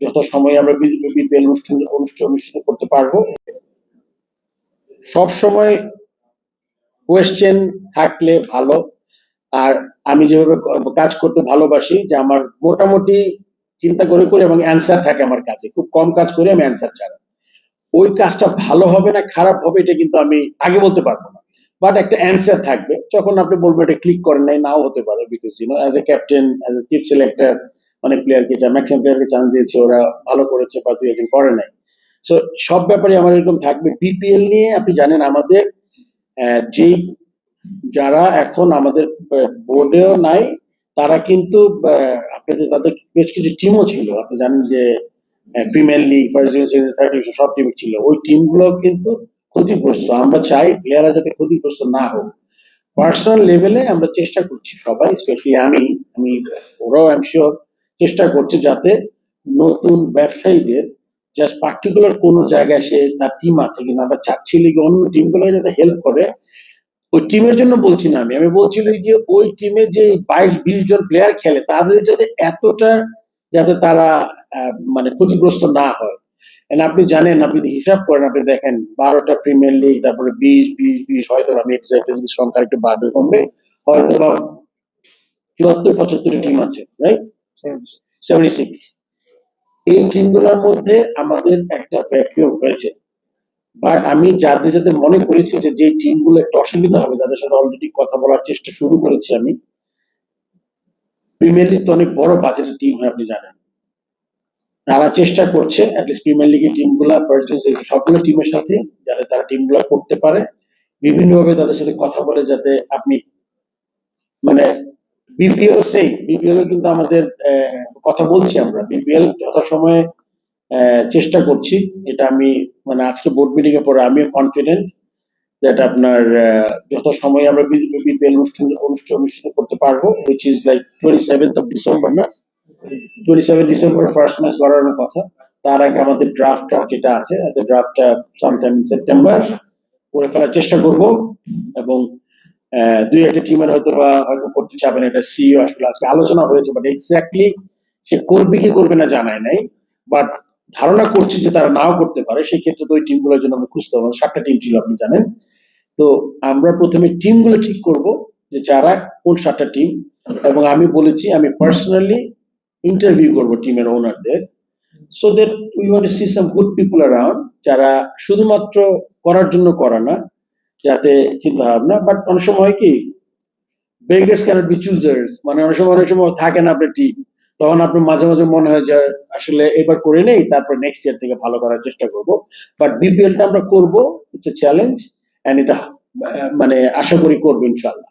যত সময় আমরা বিপিএল অনুষ্ঠান অনুষ্ঠান অনুষ্ঠিত করতে পারব। সব সময় কোয়েশ্চেন থাকলে ভালো। আর আমি যেভাবে কাজ করতে ভালোবাসি যে আমার মোটামুটি চিন্তা করে করে এবং অ্যান্সার থাকে আমার কাছে খুব কম কাজ করে আমি অ্যান্সার ছাড়া ওই কাজটা ভালো হবে না খারাপ হবে এটা কিন্তু আমি আগে বলতে পারব না। বাট একটা অ্যান্সার থাকবে। যখন আপনি বলবেন এটা ক্লিক করেন নাই, নাও হতে পারে because you know as a captain as a chief selector অনেক প্লেয়ারকে ম্যাক্সিমাম প্লেয়ারকে চান্স দিয়েছে, ওরা ভালো করেছে বা দুই একজন করে নাই। সো সব ব্যাপারে আমার এরকম থাকবে। বিপিএল নিয়ে আপনি জানেন আমাদের যেই যারা এখন আমাদের বোর্ডেও নাই, তারা কিন্তু আপনাদের তাদের বেশ কিছু টিমও ছিল। আপনি জানেন যে প্রিমিয়ার লিগ ফার্স্ট ডিভিশন সব টিম ছিল। ওই টিমগুলো কিন্তু ক্ষতিগ্রস্ত। আমরা চাই প্লেয়াররা যাতে ক্ষতিগ্রস্ত না হোক। পার্সোনাল লেভেলে আমরা চেষ্টা করছি সবাই স্পেশালি আমি। আমি, ওরাও আই শিওর চেষ্টা করছে যাতে নতুন ব্যবসায়ীদের জাস্ট পার্টিকুলার কোন জায়গায় সে তার টিম আছে কিনা বা চাচ্ছি লিগে অন্য টিম টিমগুলো যাতে হেল্প করে, ওই টিমের জন্য বলছি না আমি। আমি বলছিল যে ওই টিমে যে বাইশ, বিশ জন প্লেয়ার খেলে, তাদের যাতে এতটা যাতে তারা মানে ক্ষতিগ্রস্ত না হয়। আপনি জানেন, আপনি হিসাব করেন, আপনি দেখেন বারোটা প্রিমিয়ার লিগ তারপরে বিশ বিশ বিশ, হয়তো আমি যদি সংখ্যা একটু বাড়বে, কমবে, হয়তো বা চুয়াত্তর, পঁচাত্তর টিম আছে রাইট এই টিমগুলোর মধ্যে আমাদের একটা ভ্যাকিউম হয়েছে বাট আমি যাদের যাদের মনে করেছি যে যে টিমগুলো একটু অসুবিধা হবে তাদের সাথে অলরেডি কথা বলার চেষ্টা শুরু করেছি আমি প্রিমিয়ার লিগ তো অনেক বড় বাজেটের টিম হয়, আপনি জানেন। তারা চেষ্টা করছে অ্যাটলিস্ট প্রিমিয়ার লিগের টিমগুলা সবগুলো টিমের সাথে, যাতে তারা টিমগুলা করতে পারে। বিভিন্নভাবে তাদের সাথে কথা বলে যাতে আপনি মানে বিপিএল সেই বিপিএল কিন্তু আমাদের কথা বলছি আমরা। বিপিএল যথাসময়ে চেষ্টা করছি। এটা আমি মানে আজকে বোর্ড মিটিং এর পরে আমিও কনফিডেন্ট যেটা আপনার আহ, যত সময় আমরা বিপিএল অনুষ্ঠান অনুষ্ঠান অনুষ্ঠিত করতে পারব which is like twenty seventh of December না? Twenty seven December first match করানোর কথা। তার আগে আমাদের ড্রাফট যেটা আছে ড্রাফটটা সামটাইম সেপ্টেম্বর করে ফেলার চেষ্টা করব। এবং দুই একটা টিমের হয়তো বা হয়তো করতে চাবেন এটা সিও আসলে আজকে আলোচনা হয়েছে বাট এক্স্যাক্টলি সে করবে কি করবে না জানায় নাই বাট ধারণা করছি যে তারা নাও করতে পারে, সেই ক্ষেত্রে তো ওই টিমগুলোর জন্য আমরা খুঁজতে আমাদের সাতটা টিম ছিল আপনি জানেন। তো আমরা প্রথমে টিমগুলো ঠিক করব যে যারা কোন সাতটা টিম এবং আমি বলেছি, আমি পার্সোনালি ইন্টারভিউ করব টিমের ওনারদের so that we want see some good people around যারা শুধুমাত্র করার জন্য করা না যাতে চিন্তা ভাবনা বাট অনেক সময় কি বেগার্স ক্যানট বি চুজার্স মানে অনেক সময় অনেক সময় থাকে না আপনার ঠিক, তখন আপনার মাঝে মাঝে মনে হয় যে আসলে এবার করে নেই, তারপর নেক্সট ইয়ার থেকে ভালো করার চেষ্টা করব বাট বিপিএলটা আমরা করব ইটস এ চ্যালেঞ্জ অ্যান্ড এটা মানে আশা করি করব ইনশাল্লাহ